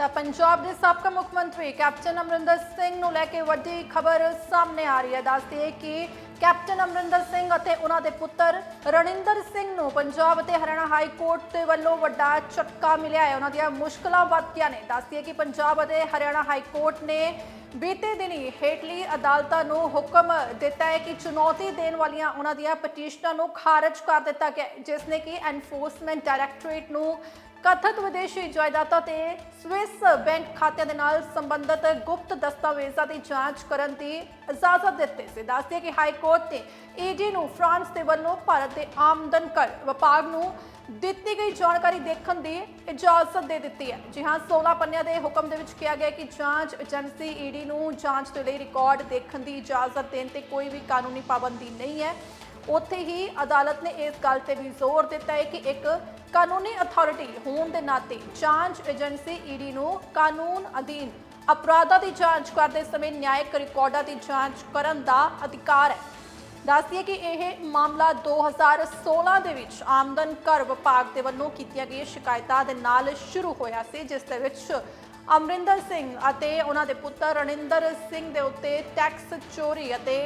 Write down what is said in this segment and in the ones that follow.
ਤਾਂ ਪੰਜਾਬ ਦੇ ਸਾਬਕਾ ਮੁੱਖ ਮੰਤਰੀ ਕੈਪਟਨ ਅਮਰਿੰਦਰ ਸਿੰਘ ਨੂੰ ਲੈ ਕੇ ਵੱਡੀ ਖਬਰ ਸਾਹਮਣੇ ਆ ਰਹੀ ਹੈ। ਦੱਸਦੀ ਹੈ ਕਿ ਕੈਪਟਨ ਅਮਰਿੰਦਰ ਸਿੰਘ ਅਤੇ ਉਹਨਾਂ ਦੇ ਪੁੱਤਰ ਰਣਿੰਦਰ ਸਿੰਘ ਨੂੰ ਪੰਜਾਬ ਅਤੇ ਹਰਿਆਣਾ ਹਾਈ ਕੋਰਟ ਦੇ ਵੱਲੋਂ ਵੱਡਾ ਝਟਕਾ ਮਿਲਿਆ ਹੈ। ਉਹਨਾਂ ਦੀਆਂ ਮੁਸ਼ਕਲਾਂ ਵੱਧ ਗਈਆਂ ਨੇ। ਦੱਸਦੀ ਹੈ ਕਿ ਪੰਜਾਬ ਅਤੇ ਹਰਿਆਣਾ ਹਾਈ ਕੋਰਟ ਨੇ ਬੀਤੇ ਦਿਨੀ ਹੇਟਲੀ ਅਦਾਲਤਾਂ ਨੂੰ ਹੁਕਮ ਦਿੱਤਾ ਹੈ ਕਿ ਚੁਣੌਤੀ ਦੇਣ ਵਾਲੀਆਂ ਉਹਨਾਂ ਦੀਆਂ ਪਟੀਸ਼ਨਾਂ ਨੂੰ ਖਾਰਜ ਕਰ ਦਿੱਤਾ ਗਿਆ ਜਿਸ ਨੇ ਕਿ ਐਨਫੋਰਸਮੈਂਟ ਡਾਇਰੈਕਟੋਰੇਟ ਨੂੰ ਕਥਿਤ ਵਿਦੇਸ਼ੀ ਜਾਇਦਾਦਾਂ ਤੇ ਸਵਿਸ ਬੈਂਕ ਖਾਤਿਆਂ ਦੇ ਨਾਲ ਸੰਬੰਧਿਤ ਗੁਪਤ ਦਸਤਾਵੇਜ਼ਾਂ ਦੀ ਜਾਂਚ ਕਰਨ ਦੀ ਇਜਾਜ਼ਤ ਦਿੱਤੀ ਸੀ। ਦੱਸਦੇ ਹੈ ਕਿ ਹਾਈ ਕੋਰਟ ਨੇ ਈਡੀ ਨੂੰ ਫਰਾਂਸ ਦੇ ਵੱਲੋਂ ਭਾਰਤ ਦੇ ਆਮਦਨ ਕਰ ਵਿਭਾਗ ਨੂੰ ਦਿੱਤੀ ਗਈ ਜਾਣਕਾਰੀ ਦੇਖਣ ਦੀ ਇਜਾਜ਼ਤ ਦੇ ਦਿੱਤੀ ਹੈ। ਜੀ ਹਾਂ 16 ਪੰਨਿਆਂ ਦੇ ਹੁਕਮ ਦੇ ਵਿੱਚ ਕਿਹਾ ਗਿਆ ਕਿ ਜਾਂਚ ਏਜੰਸੀ ਈਡੀ ਨੂੰ ਜਾਂਚ ਦੇ ਲਈ ਰਿਕਾਰਡ ਦੇਖਣ ਦੀ ਇਜਾਜ਼ਤ ਦੇਣ ਤੇ ਕੋਈ ਵੀ ਕਾਨੂੰਨੀ ਪਾਬੰਦੀ ਨਹੀਂ ਹੈ। ਉੱਥੇ ਹੀ ਅਦਾਲਤ ਨੇ ਇਸ ਗੱਲ ਤੇ ਵੀ ਜ਼ੋਰ ਦਿੱਤਾ ਹੈ ਕਿ ਇੱਕ ਕਾਨੂੰਨੀ ਅਥਾਰਟੀ ਹੋਣ ਦੇ ਨਾਤੇ ਜਾਂਚ ਏਜੰਸੀ ਈਡੀ ਨੂੰ ਕਾਨੂੰਨ ਅਧੀਨ ਅਪਰਾਧਾਂ ਦੀ ਜਾਂਚ ਕਰਦੇ ਸਮੇਂ ਨਿਆਇਕ ਰਿਕਾਰਡਾਂ ਦੀ ਜਾਂਚ ਕਰਨ ਦਾ ਅਧਿਕਾਰ ਹੈ। ਦੱਸਦੀਏ ਕਿ ਇਹ ਮਾਮਲਾ 2016 ਦੇ ਵਿੱਚ ਆਮਦਨ ਕਰ ਵਿਭਾਗ ਦੇ ਵੱਲੋਂ ਕੀਤੀਆਂ ਗਈਆਂ ਸ਼ਿਕਾਇਤਾਂ ਦੇ ਨਾਲ ਸ਼ੁਰੂ ਹੋਇਆ ਸੀ, ਜਿਸ ਦੇ ਵਿੱਚ ਅਮਰਿੰਦਰ ਸਿੰਘ ਅਤੇ ਉਹਨਾਂ ਦੇ ਪੁੱਤਰ ਰਣਿੰਦਰ ਸਿੰਘ ਦੇ ਉੱਤੇ ਟੈਕਸ ਚੋਰੀ ਅਤੇ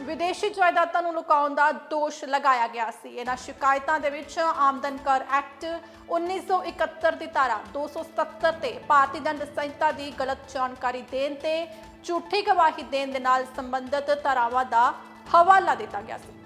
ਵਿਦੇਸ਼ੀ ਜਾਇਦਾਦਾਂ ਨੂੰ ਲੁਕਾਉਣ ਦਾ ਦੋਸ਼ ਲਗਾਇਆ ਗਿਆ ਸੀ। ਇਹਨਾਂ ਸ਼ਿਕਾਇਤਾਂ ਦੇ ਵਿੱਚ ਆਮਦਨ ਕਰ ਐਕਟ 1971 ਦੀ ਧਾਰਾ 277 ਤੇ ਭਾਰਤੀ ਦੰਡ ਸੰਹਿਤਾ ਦੀ ਗਲਤ ਜਾਣਕਾਰੀ ਦੇਣ ਤੇ ਝੂਠੀ ਗਵਾਹੀ ਦੇਣ ਦੇ ਨਾਲ ਸੰਬੰਧਿਤ ਧਾਰਾਵਾਂ ਦਾ ਹਵਾਲਾ ਦਿੱਤਾ ਗਿਆ ਸੀ।